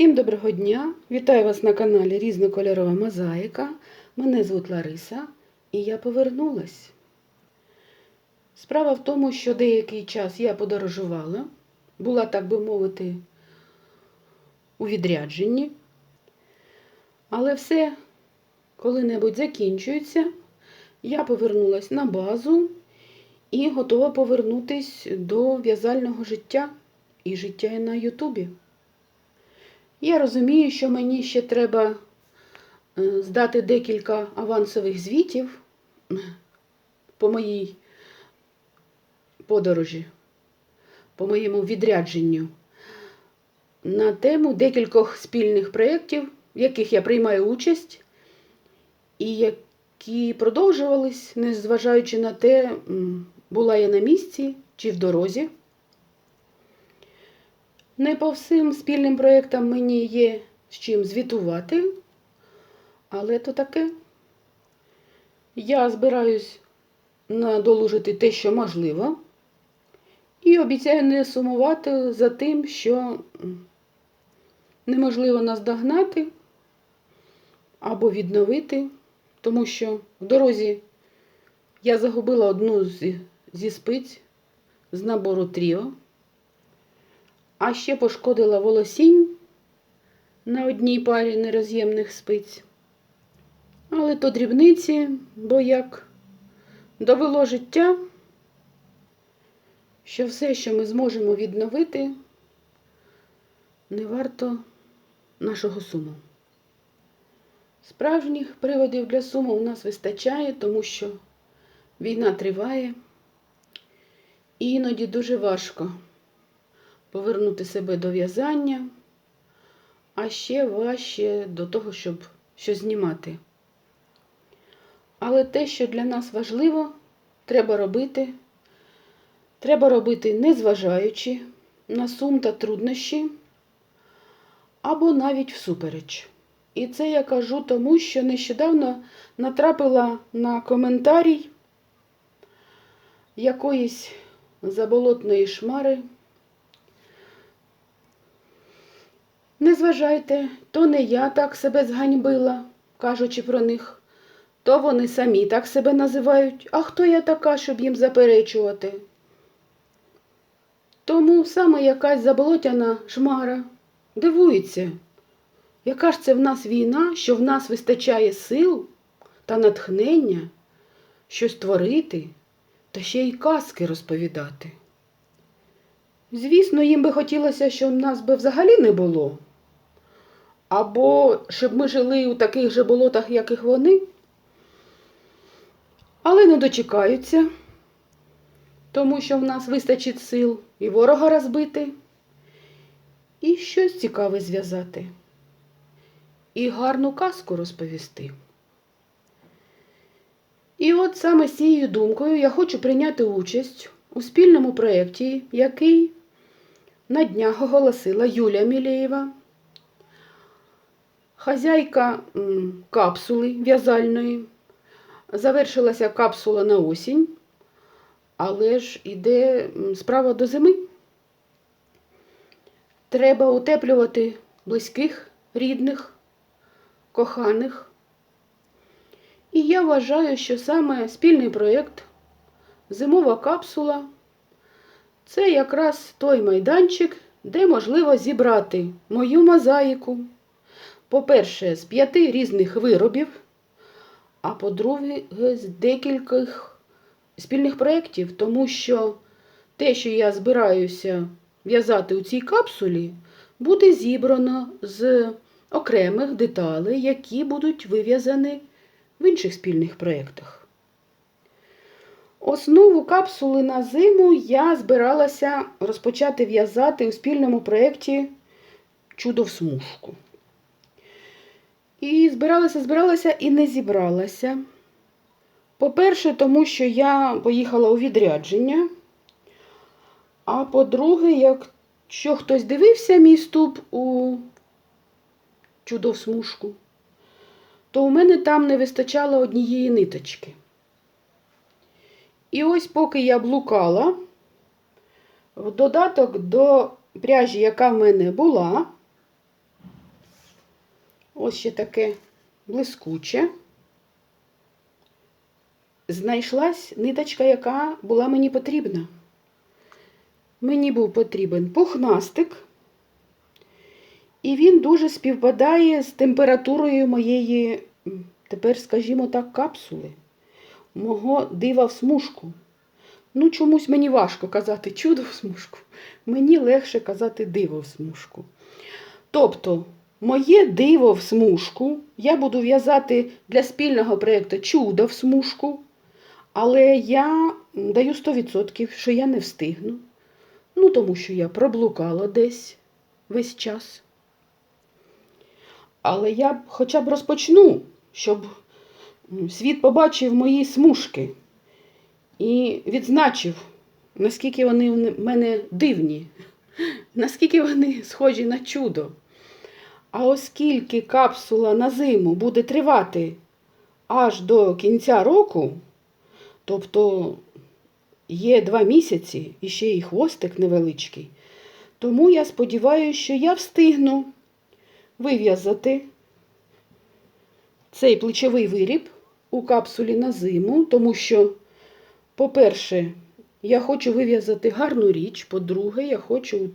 Всім доброго дня! Вітаю вас на каналі Різнокольорова Мозаїка. Мене звуть Лариса і я повернулась. Справа в тому, що деякий час я подорожувала, була, так би мовити, у відрядженні, але все коли-небудь закінчується. Я повернулась на базу і готова повернутись до в'язального життя і життя на Ютубі. Я розумію, що мені ще треба е, здати декілька авансових звітів по моїй подорожі, по моєму відрядженню на тему декількох спільних проєктів, в яких я приймаю участь, і які продовжувались, незважаючи на те, була я на місці чи в дорозі. Не по всім спільним проєктам мені є з чим звітувати, але то таке. Я збираюсь надолужити те, що можливо, і обіцяю не сумувати за тим, що неможливо наздогнати або відновити, тому що в дорозі я загубила одну зі, спиць з набору тріо. А ще пошкодила волосінь на одній парі нероз'ємних спиць. Але то дрібниці, бо як довело життя, що все, що ми зможемо відновити, не варто нашого суму. Справжніх приводів для суму у нас вистачає, тому що війна триває, і іноді дуже важко повернути себе до в'язання, а ще важче до того, щоб щось знімати. Але те, що для нас важливо, треба робити. Треба робити незважаючи на сум та труднощі, або навіть всупереч. І це я кажу тому, що нещодавно натрапила на коментарій якоїсь заболотної шмари. Не зважайте, то не я так себе зганьбила, кажучи про них, то вони самі так себе називають, а хто я така, щоб їм заперечувати? Тому саме якась заболотяна шмара дивується, яка ж це в нас війна, що в нас вистачає сил та натхнення щось творити та ще й казки розповідати. Звісно, їм би хотілося, щоб нас би взагалі не було. Або щоб ми жили у таких же болотах, як і вони. Але не дочекаються, тому що в нас вистачить сил і ворога розбити, і щось цікаве зв'язати, і гарну казку розповісти. І от саме з цією думкою я хочу прийняти участь у спільному проєкті, який на днях оголосила Юлія Мілєєва, хазяйка капсули в'язальної. Завершилася капсула на осінь, але ж іде справа до зими. Треба утеплювати близьких, рідних, коханих. І я вважаю, що саме спільний проєкт Зимова капсула це якраз той майданчик, де можливо зібрати мою мозаїку. По-перше, з п'яти різних виробів, а по-друге, з декількох спільних проєктів, тому що те, що я збираюся в'язати у цій капсулі, буде зібрано з окремих деталей, які будуть вив'язані в інших спільних проєктах. Основу капсули на зиму я збиралася розпочати в'язати у спільному проєкті Чудо в смужку. І збиралася, збиралася і не зібралася. По-перше, тому що я поїхала у відрядження. А по-друге, якщо хтось дивився мій вступ у чудо-смужку, то у мене там не вистачало однієї ниточки. І ось поки я блукала, в додаток до пряжі, яка в мене була, Ось ще таке блискуче. Знайшлась ниточка, яка була мені потрібна. Мені був потрібен пухнастик, і він дуже співпадає з температурою моєї, тепер, скажімо так, капсули, мого дива в смужку. Ну, чомусь мені важко казати чудо в смужку. Мені легше казати диво в смужку. Тобто, моє диво в смужку я буду в'язати для спільного проєкту чудо в смужку, але я даю 100%, що я не встигну. Ну, тому що я проблукала десь весь час. Але я хоча б розпочну, щоб світ побачив мої смужки і відзначив, наскільки вони в мене дивні, наскільки вони схожі на чудо. А оскільки капсула на зиму буде тривати аж до кінця року, тобто є два місяці і ще й хвостик невеличкий, тому я сподіваюся, що я встигну вив'язати цей плечовий виріб у капсулі на зиму, тому що, по-перше, я хочу вив'язати гарну річ, по-друге, я хочу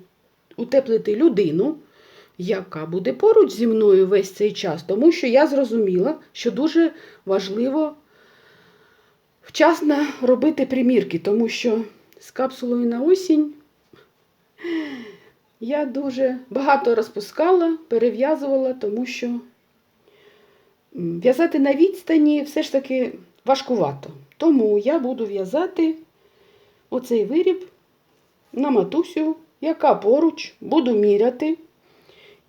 утеплити людину, яка буде поруч зі мною весь цей час, тому що я зрозуміла, що дуже важливо вчасно робити примірки, тому що з капсулою на осінь я дуже багато розпускала, перев'язувала, тому що в'язати на відстані все ж таки важкувато. Тому я буду в'язати оцей виріб на матусю, яка поруч, буду міряти.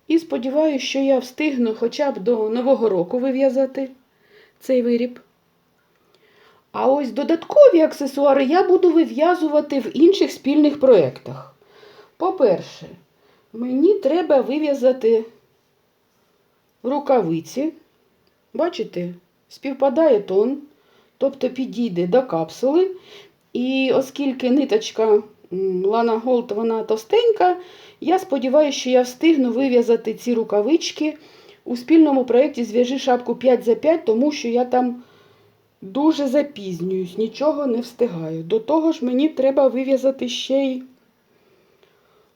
І сподіваюся, що я встигну хоча б до Нового року вив'язати цей виріб. А ось додаткові аксесуари я буду вив'язувати в інших спільних проєктах. По-перше, мені треба вив'язати рукавиці. Бачите, співпадає тон, тобто підійде до капсули. І оскільки ниточка Lana Gold вона товстенька, я сподіваюся, що я встигну вив'язати ці рукавички у спільному проєкті Зв'яжи шапку 5 за 5, тому що я там дуже запізнююсь, нічого не встигаю. До того ж, мені треба вив'язати ще й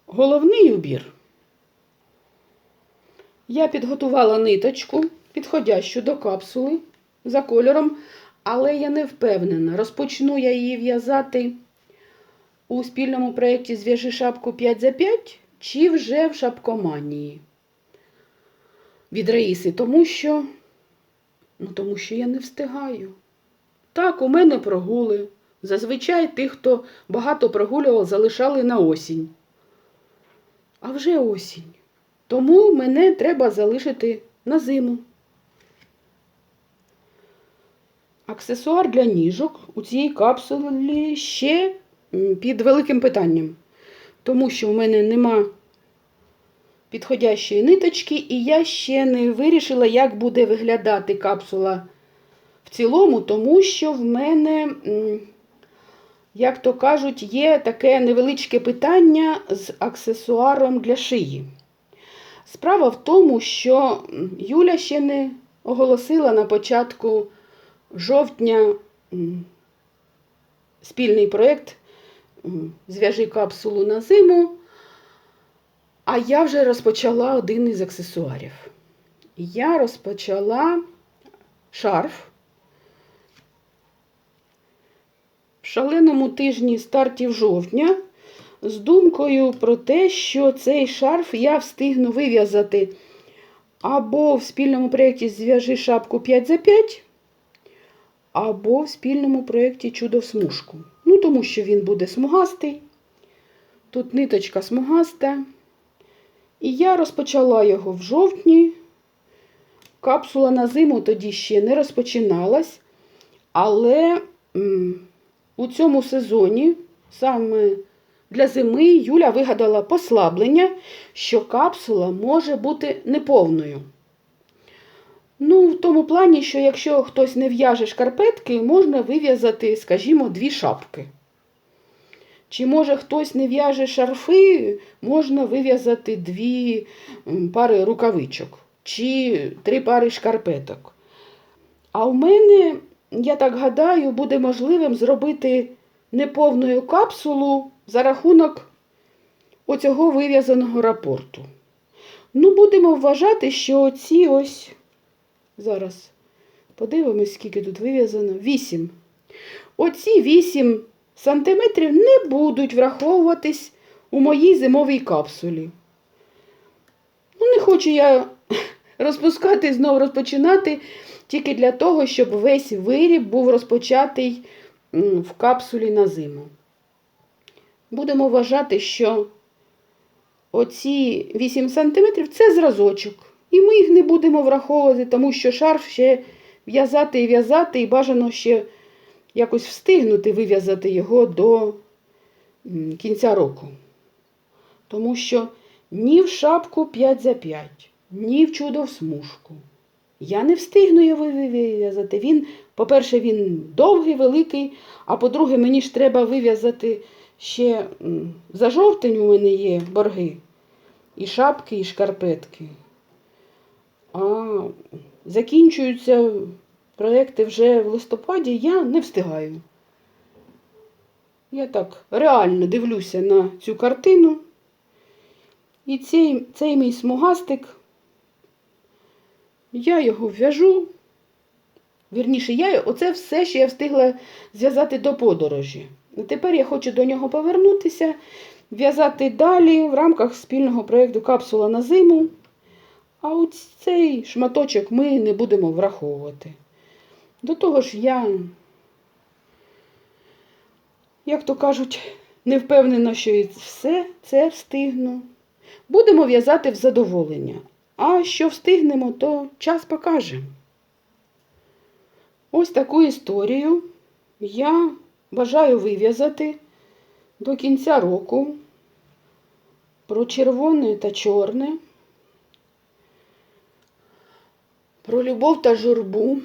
головний убір. Я підготувала ниточку, підходящу до капсули за кольором, але я не впевнена. Розпочну я її в'язати у спільному проєкті Зв'яжи шапку 5 за 5 чи вже в шапкоманії від Раїси, тому що, ну, тому що я не встигаю. Так, у мене прогули. Зазвичай тих, хто багато прогулював, залишали на осінь. А вже осінь. Тому мене треба залишити на зиму. Аксесуар для ніжок у цій капсулі ще під великим питанням, тому що в мене нема підходящої ниточки, і я ще не вирішила, як буде виглядати капсула в цілому, тому що в мене, як то кажуть, є таке невеличке питання з аксесуаром для шиї. Справа в тому, що Юля ще не оголосила на початку жовтня спільний проєкт Зв'яжи капсулу на зиму. А я вже розпочала один із аксесуарів. Я розпочала шарф. В шаленому тижні стартів жовтня з думкою про те, що цей шарф я встигну вив'язати або в спільному проєкті Зв'яжи шапку 5 за 5, або в спільному проєкті Чудо в смужку. Тому що він буде смугастий. Тут ниточка смугаста. І я розпочала його в жовтні. Капсула на зиму тоді ще не розпочиналась. Але у цьому сезоні, саме для зими, Юля вигадала послаблення, що капсула може бути неповною. Ну, в тому плані, що якщо хтось не в'яже шкарпетки, можна вив'язати, скажімо, дві шапки. Чи може хтось не в'яже шарфи, можна вив'язати дві пари рукавичок. чи три пари шкарпеток. А в мене, я так гадаю, буде можливим зробити неповну капсулу за рахунок оцього вив'язаного рапорту. Ну, будемо вважати, що ці ось зараз подивимось, скільки тут вив'язано. 8. Оці 8 сантиметрів не будуть враховуватись у моїй зимовій капсулі. Ну, не хочу я розпускати знову розпочинати тільки для того, щоб весь виріб був розпочатий в капсулі на зиму. Будемо вважати, що оці 8 см це зразочок. І ми їх не будемо враховувати, тому що шарф ще в'язати і в'язати, і бажано ще якось встигнути вив'язати його до кінця року. Тому що ні в шапку 5 за 5, ні в чудо в смужку. Я не встигну його вив'язати. Він, по-перше, він довгий, великий, а по-друге, мені ж треба вив'язати ще за жовтень у мене є борги. І шапки, і шкарпетки. А закінчуються проекти вже в листопаді, я не встигаю. Я так реально дивлюся на цю картину. І цей, цей мій смугастик, я його в'яжу. Вірніше, я, оце все, що я встигла зв'язати до подорожі. А тепер я хочу до нього повернутися, в'язати далі в рамках спільного проєкту Капсула на зиму. А от цей шматочок ми не будемо враховувати. До того ж, я, як то кажуть, не впевнена, що і все це встигну. Будемо в'язати в задоволення. А що встигнемо, то час покаже. Ось таку історію я бажаю вив'язати до кінця року про червоне та чорне, про любов та журбу,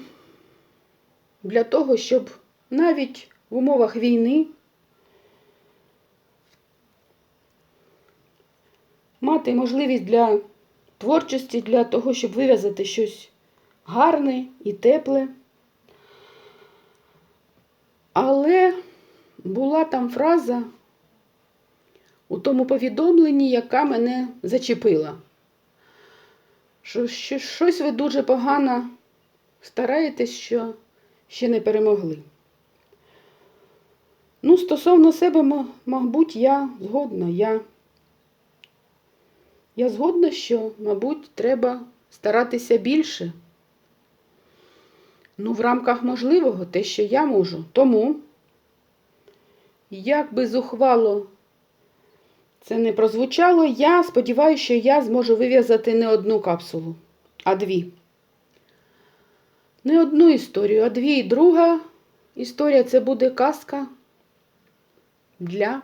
для того, щоб навіть в умовах війни мати можливість для творчості, для того, щоб вив'язати щось гарне і тепле. Але була там фраза у тому повідомленні, яка мене зачепила. Що, що щось ви дуже погано стараєтесь, що ще не перемогли. Ну, стосовно себе, мабуть, я згодна. Я, я згодна, що, мабуть, треба старатися більше. Ну, в рамках можливого те, що я можу. Тому, як би зухвало це не прозвучало, я сподіваюся, що я зможу вив'язати не одну капсулу, а дві. Не одну історію, а дві. І друга історія це буде казка для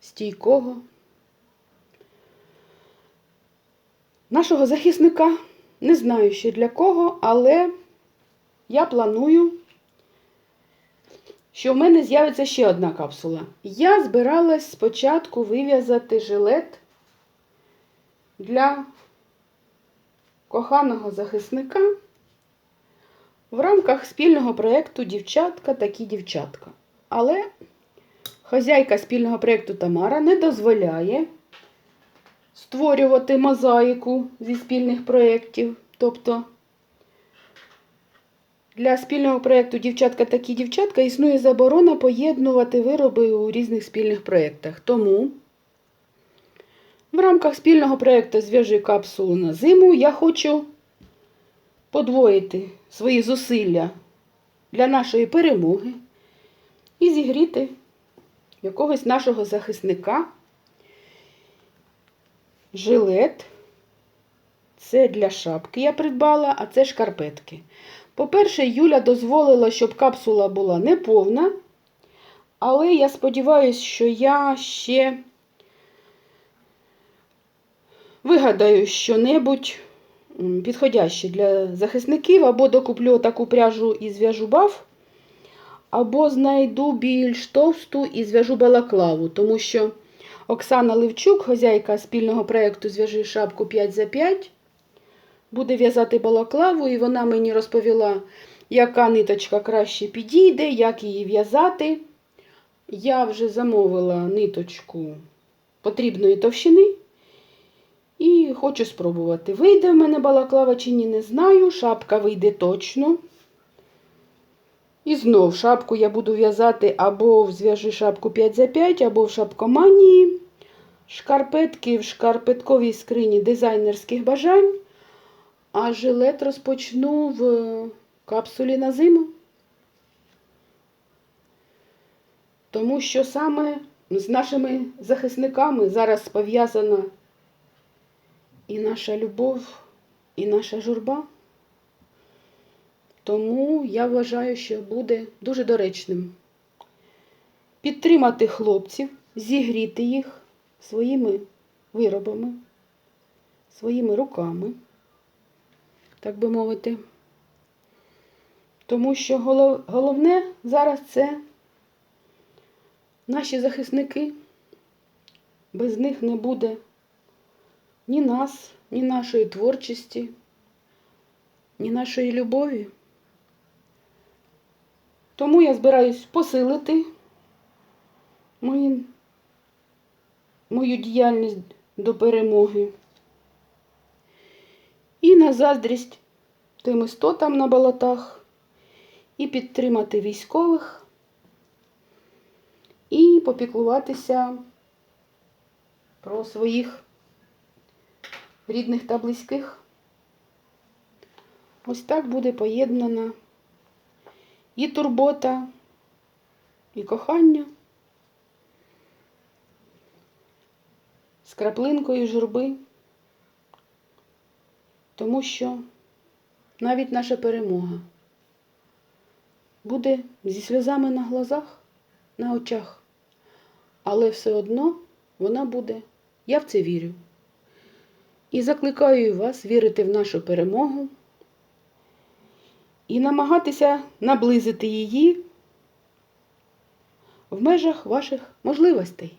стійкого нашого захисника. Не знаю ще для кого, але я планую, що в мене з'явиться ще одна капсула. Я збиралась спочатку вив'язати жилет для коханого захисника в рамках спільного проєкту Дівчатка такі дівчатка. Але хазяйка спільного проєкту Тамара не дозволяє створювати мозаїку зі спільних проєктів. Тобто для спільного проєкту Дівчатка такі дівчатка існує заборона поєднувати вироби у різних спільних проєктах. Тому в рамках спільного проєкту Зв'яжи капсулу на зиму я хочу подвоїти свої зусилля для нашої перемоги і зігріти якогось нашого захисника. Жилет. Це для шапки я придбала, а це шкарпетки. По-перше, Юля дозволила, щоб капсула була неповна, але я сподіваюся, що я ще вигадаю що-небудь підходяще для захисників, або докуплю таку пряжу і зв'яжу баф, або знайду більш товсту і зв'яжу балаклаву, тому що Оксана Левчук, хазяйка спільного проєкту Зв'яжи шапку 5 за 5, буде в'язати балаклаву, і вона мені розповіла, яка ниточка краще підійде, як її в'язати. Я вже замовила ниточку потрібної товщини. І хочу спробувати. Вийде в мене балаклава чи ні, не знаю. Шапка вийде точно. І знов шапку я буду в'язати або в зв'яжи шапку 5 за 5, або в шапкоманії. Шкарпетки в шкарпетковій скрині дизайнерських бажань. А жилет розпочну в капсулі на зиму. Тому що саме з нашими захисниками зараз пов'язана і наша любов, і наша журба. Тому я вважаю, що буде дуже доречним підтримати хлопців, зігріти їх своїми виробами, своїми руками, так би мовити. Тому що голов- головне зараз це наші захисники. Без них не буде ні нас, ні нашої творчості, ні нашої любові. Тому я збираюсь посилити мої, мою діяльність до перемоги. І на заздрість тим істотам на болотах, і підтримати військових, і попіклуватися про своїх рідних та близьких. Ось так буде поєднана і турбота, і кохання з краплинкою журби, тому що навіть наша перемога буде зі сльозами на глазах, на очах, але все одно вона буде. Я в це вірю. І закликаю вас вірити в нашу перемогу і намагатися наблизити її в межах ваших можливостей.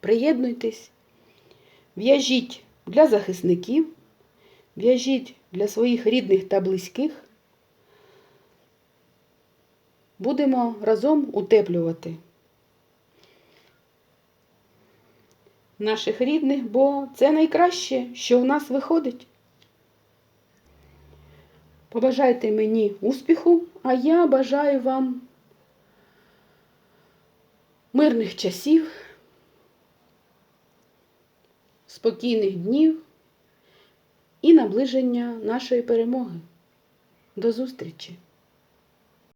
Приєднуйтесь, в'яжіть для захисників, в'яжіть для своїх рідних та близьких. Будемо разом утеплювати наших рідних, бо це найкраще, що в нас виходить. Побажайте мені успіху, а я бажаю вам мирних часів, спокійних днів і наближення нашої перемоги. До зустрічі!